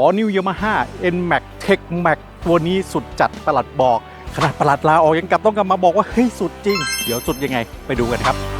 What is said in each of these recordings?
อ๋อนิวยามาฮ่าเอ็นแม็กเทคแม็กตัวนี้สุดจัดประหลัดบอก ขนาดประหลัดลาออกยังกลับต้องกลับมาบอกว่าเฮ้ยสุดจริง เดี๋ยวสุดยังไงไปดูกันครับ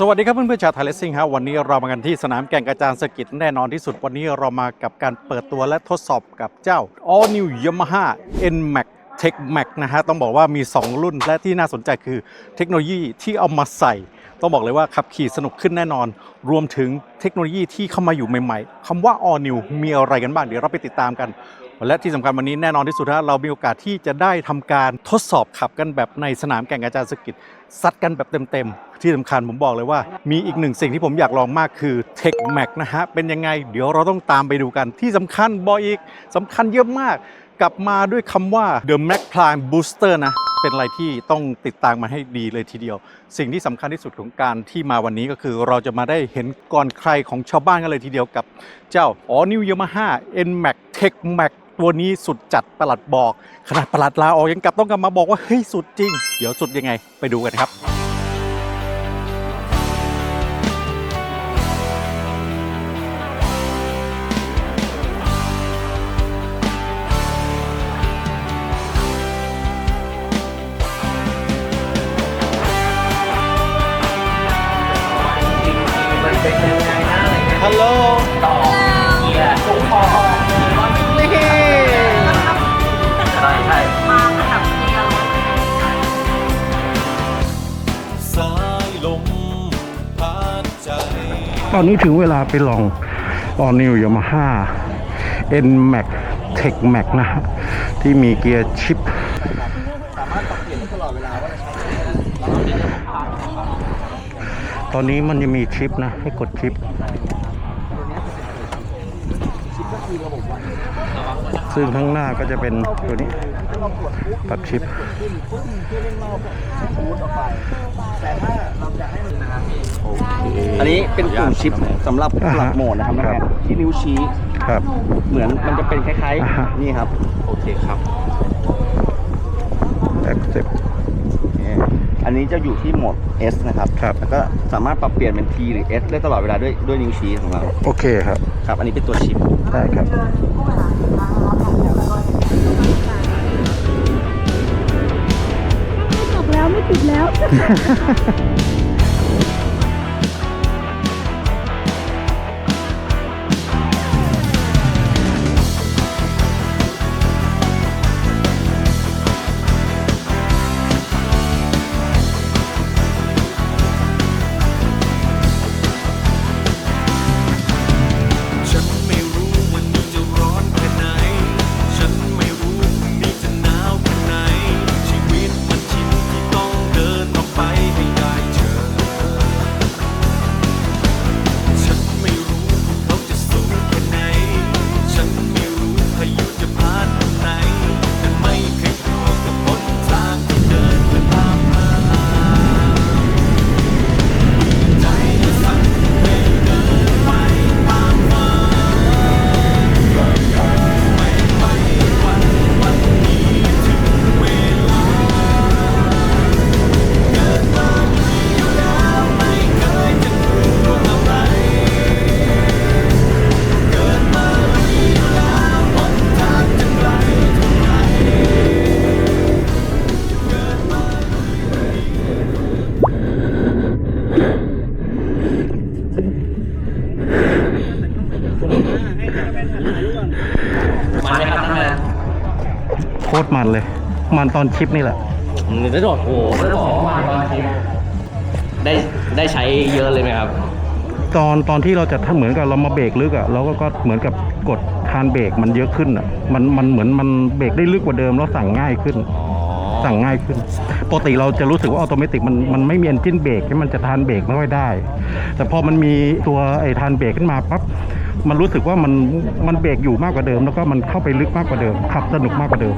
สวัสดีครับเพื่อนๆชาวไทยเลสซิ่งครับวันนี้เรามากันที่สนามแก่งกระจานสกิจแน่นอนที่สุดวันนี้เรามากับการเปิดตัวและทดสอบกับเจ้า All New Yamaha N Max Tech Max นะฮะต้องบอกว่ามี 2 รุ่นและที่น่าสนใจคือเทคโนโลยีที่เอามาใส่ ต้องบอกเลยว่าขับขี่สนุกขึ้นแน่นอน รวมถึงเทคโนโลยีที่เข้ามาอยู่ใหม่ ๆคำว่า All New มีอะไรกันบ้างเดี๋ยวเราไปติดตามกัน และที่สำคัญวันนี้แน่นอนที่สุดนะเรามีโอกาสที่จะได้ทำการทดสอบขับกันแบบในสนามแก่งกระจานสกิจซัดกันแบบเต็มๆ ที่สำคัญผมบอกเลยว่า มีอีกหนึ่งสิ่งที่ผมอยากลองมากคือ Tech Max นะฮะ เป็นยังไง เดี๋ยวเราต้องตามไปดูกันที่สำคัญบอกอีกสำคัญเยอะมาก กลับมาด้วยคำว่า The Max Prime Booster นะเป็นอะไรที่ต้องติดตามมาให้ดีเลยทีเดียว สิ่งที่สำคัญที่สุดของการที่มาวันนี้ก็คือ เราจะมาได้เห็นก่อนใครของชาวบ้านกันเลยทีเดียวกับเจ้าอ๋อนิวยามาฮ่า N Max Tech Max ตัวนี้สุดจัดประหลัดบอก ขนาดประหลัดลาออกยังกลับต้องกลับมาบอกว่าเฮ้ยสุดจริง เดี๋ยวสุดยังไงไปดูกันครับ ตอนนี้ถึงเวลาไปลอง All New Yamaha N Max Tech Max นะฮะที่มีเกียร์ชิปตอนนี้มันจะมีชิปนะ ให้กดชิป ซึ่งข้างหน้าก็จะเป็นตัวนี้ ตัดชิป รับชิปอันนี้เป็นปุ่มชิปสำหรับปรับโหมดนะครับครับแม่ที่นิ้วชี้ ครับ เหมือนมันจะเป็นคล้ายอ่าฮะ ๆ นี่ครับ โอเคครับ Accept อันนี้จะอยู่ที่โหมด S นะครับ ครับ แล้วก็สามารถปรับเปลี่ยนเป็น T หรือ S ได้ตลอดเวลาด้วยด้วยนิ้วชี้ของเรา โอเคครับ ครับ อันนี้เป็นตัวชิป ได้ครับจบแล้ว ไม่ติดแล้ว มันไหมครับท่านแม่โคตรมันเลย มันตอนชิปนี่แหละหนึ่งจะโดดโอ้โหจะบอกว่าตอนทีได้ได้ใช้เยอะเลยไหมครับ ตอนตอนที่เราจะถ้าเหมือนกับเรามาเบรกลึกอะเราก็ก็เหมือนกับกดคานเบรกมันเยอะขึ้นอะมันมันเหมือนมันเบรกได้ลึกกว่าเดิมแล้วสั่งง่ายขึ้น สั่งง่ายขึ้นปกติเราจะรู้สึกว่าออโตเมติกมันมันไม่มีเอนจินเบรกที่มันจะทานเบรกไม่ค่อยได้ แต่พอมันมีตัวไอ้ทานเบรกขึ้นมาปั๊บ มันรู้สึกว่ามันมันเบรกอยู่มากกว่าเดิม แล้วก็มันเข้าไปลึกมากกว่าเดิม ขับสนุกมากกว่าเดิม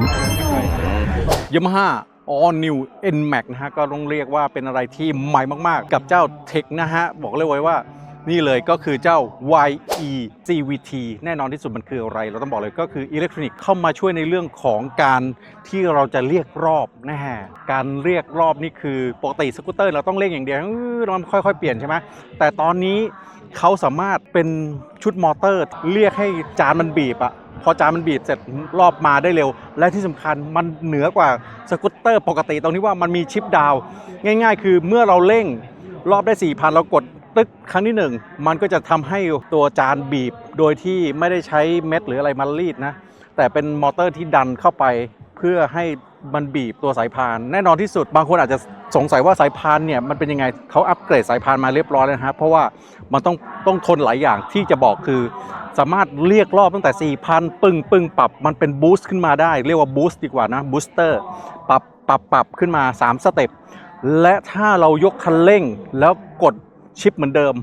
ยามาฮ่า All New N Max นะฮะก็ต้องเรียกว่าเป็นอะไรที่ใหม่มากๆ กับเจ้าเทคนะฮะ บอกเลยไว้ว่า นี่เลยก็คือเจ้า YE CVT แน่นอนที่สุดมันคืออะไร เราต้องบอกเลยก็คืออิเล็กทรอนิกส์เข้ามาช่วยในเรื่องของการที่เราจะเรียกรอบนะฮะการเรียกรอบนี่คือปกติสกูตเตอร์เราต้องเร่งอย่างเดียวอื้อมันค่อยๆ เปลี่ยนใช่ไหมแต่ตอนนี้เขาสามารถเป็นชุดมอเตอร์ เรียกให้จานมันบีบอะพอจานมันบีบเสร็จรอบมาได้เร็ว และที่สำคัญมันเหนือกว่าสกูตเตอร์ปกติตรงที่ว่ามันมีชิปดาว ง่าย ๆ คือเมื่อเราเร่งรอบได้4,000เรากด ตึกครั้งที่หนึ่งมันก็จะทำให้ตัวจานบีบ โดยที่ไม่ได้ใช้เม็ดหรืออะไรมารีดนะ แต่เป็นมอเตอร์ที่ดันเข้าไป เพื่อให้มันบีบตัวสายพาน แน่นอนที่สุดบางคนอาจจะสงสัยว่าสายพานเนี่ยมันเป็นยังไงเขาอัปเกรดสายพานมาเรียบร้อยแล้วนะเพราะว่ามันต้องต้องทนหลายอย่างที่จะบอกคือ สามารถเรียกรอบตั้งแต่ 4,000 ปึ้งปึ้งปรับมันเป็นบูสต์ขึ้นมาได้ เรียกว่าบูสต์ดีกว่านะบูสเตอร์ปรับปรับปรับขึ้นมา 3 สเต็ปและถ้าเรายกคันเร่งแล้วกด ชิปเหมือนเดิม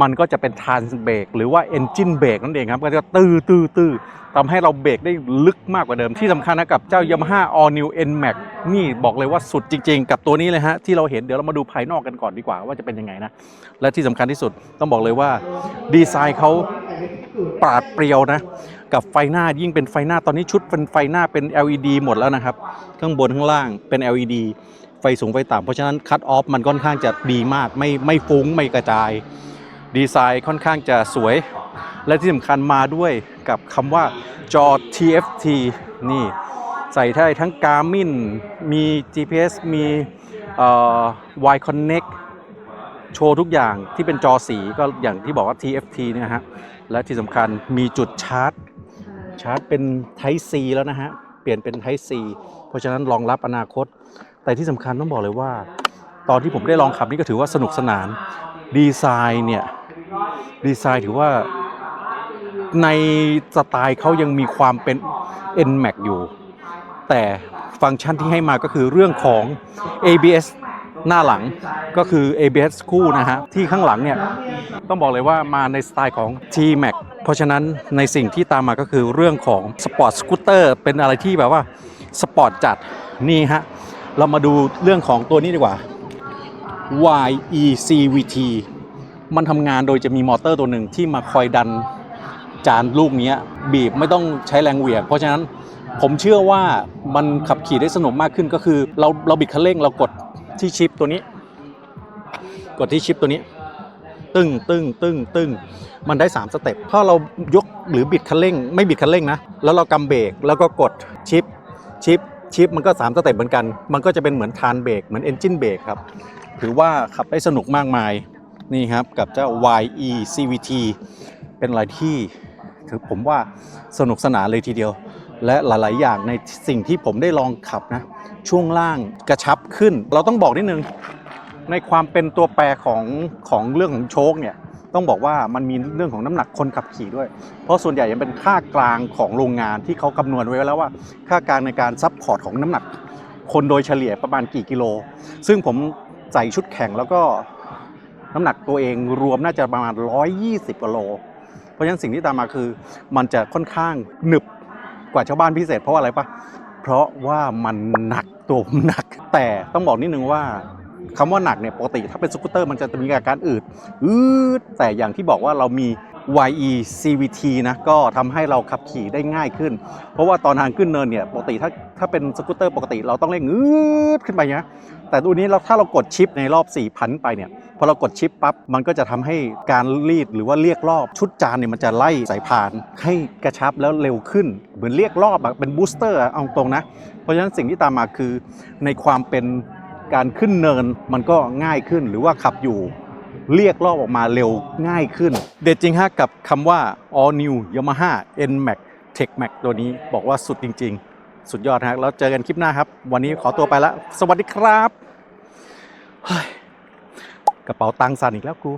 มันก็จะเป็นทานเบรกหรือว่าเอนจินเบรกนั่นเองครับก็จะตื้อตื้อตื้อทำให้เราเบรกได้ลึกมากกว่าเดิม ที่สำคัญนะกับเจ้า Yamaha All New N Max นี่บอกเลยว่าสุดจริง ๆ กับตัวนี้เลยฮะที่เราเห็นเดี๋ยวเรามาดูภายนอกกันก่อนดีกว่าว่าจะเป็นยังไงนะ และที่สำคัญที่สุดต้องบอกเลยว่าดีไซน์เขาปราดเปรียวนะ กับไฟหน้ายิ่งเป็นไฟหน้าตอนนี้ชุดเป็นไฟหน้าเป็น LED หมดแล้วนะครับ ข้างบนข้างล่างเป็น LED ไฟสูงไฟต่ำเพราะฉะนั้นคัตออฟมันค่อนข้างจะดีมากไม่ไม่ฟุ้งไม่กระจาย ดีไซน์ค่อนข้างจะสวย และที่สำคัญมาด้วยกับคำว่าจอ TFT นี่ใส่ได้ทั้ง Garmin มี GPS มีเอ่อ Y Connect โชว์ทุกอย่างที่เป็นจอสีก็อย่างที่บอกว่า TFT เนี่ยฮะ และที่สำคัญมีจุดชาร์จ ชาร์จเป็น Type C แล้วนะฮะ เปลี่ยนเป็น Type C เพราะฉะนั้นรองรับอนาคต แต่ที่สำคัญต้องบอกเลยว่า ตอนที่ผมได้ลองขับนี่ก็ถือว่าสนุกสนาน ดีไซน์เนี่ย ดีไซน์ถือว่าในสไตล์เขายังมีความเป็น NMAX อยู่ แต่ฟังก์ชันที่ให้มาก็คือเรื่องของ ABS หน้าหลังก็คือ ABS คู่นะฮะ ที่ข้างหลังเนี่ย ต้องบอกเลยว่ามาในสไตล์ของ T-Max เพราะฉะนั้นในสิ่งที่ตามมาก็คือเรื่องของสปอร์ตสกูตเตอร์เป็นอะไรที่แบบว่า สปอร์ตจัดนี่ฮะ เรามาดูเรื่องของตัวนี้ดีกว่า YECVT มันทำงานโดยจะมีมอเตอร์ตัวหนึ่งที่มาคอยดันจานลูกนี้บีบไม่ต้องใช้แรงเหวี่ยง เพราะฉะนั้นผมเชื่อว่ามันขับขี่ได้สนุกมากขึ้นก็คือ เราเราบิดคันเร่งเรากดที่ชิปตัวนี้ กดที่ชิปตัวนี้ ตึ้งตึ้งตึ้งตึ้งมันได้ 3 สเต็ปถ้าเรายกหรือบิดคันเร่ง ไม่บิดคันเร่งนะ แล้วเรากำเบรกแล้วก็กดชิปชิป ชิปมันก็3สเต็ปเหมือนกัน มันก็จะเป็นเหมือนทานเบรกเหมือนเอนจินเบรกครับ ถือว่าขับได้สนุกมากมาย นี่ครับกับเจ้า YE CVT เป็นอะไรที่ถือผมว่าสนุกสนานเลยทีเดียว และหลาย ๆ อย่างในสิ่งที่ผมได้ลองขับนะ ช่วงล่างกระชับขึ้น เราต้องบอกนิดนึงในความเป็นตัวแปรของของเรื่องของโชคเนี่ย ต้องบอกว่ามันมีเรื่องของน้ำหนักคนขับขี่ด้วย เพราะส่วนใหญ่ยังเป็นค่ากลางของโรงงานที่เขาคำนวณไว้แล้วว่า ค่ากลางในการซับพอร์ตของน้ำหนัก คนโดยเฉลี่ยประมาณกี่กิโล ซึ่งผมใส่ชุดแข่งแล้วก็น้ำหนักตัวเองรวมน่าจะประมาณ 120กิโล เพราะฉะนั้นสิ่งที่ตามมาคือ มันจะค่อนข้างหนึบกว่าชาวบ้านพิเศษเพราะอะไรปะเพราะว่ามันหนักตัวผมหนัก แต่ต้องบอกนิดนึงว่า คำว่าหนักเนี่ยปกติถ้าเป็นสกูตเตอร์มันจะมีอาการอืดอืดแต่อย่างที่บอกว่าเรามี YE CVT นะก็ทำให้เราขับขี่ได้ง่ายขึ้น เพราะว่าตอนทางขึ้นเนินเนี่ยปกติถ้าถ้าเป็นสกูตเตอร์ปกติเราต้องเร่งอืดขึ้นไปนะแต่ตัวนี้เราถ้าเรากดชิปในรอบ 4,000 ไปเนี่ยพอเรากดชิปปั๊บมันก็จะทำให้การรีดหรือว่าเรียกรอบชุดจานเนี่ยมันจะไล่สายพาน ให้กระชับแล้วเร็วขึ้น เหมือนเรียกรอบอะเป็นบูสเตอร์อะเอาตรงนะ เพราะฉะนั้นสิ่งที่ตามมาคือในความเป็น การขึ้นเนินมันก็ง่ายขึ้นหรือว่าขับอยู่ เรียกรอบออกมาเร็วง่ายขึ้น เด็ดจริงฮะกับคำว่า all new Yamaha N Max Tech Max ตัวนี้บอกว่าสุดจริง ๆ สุดยอดฮะแล้วเจอกันคลิปหน้าครับ วันนี้ขอตัวไปแล้ว สวัสดีครับกระเป๋าตังค์สั่นอีกแล้วกู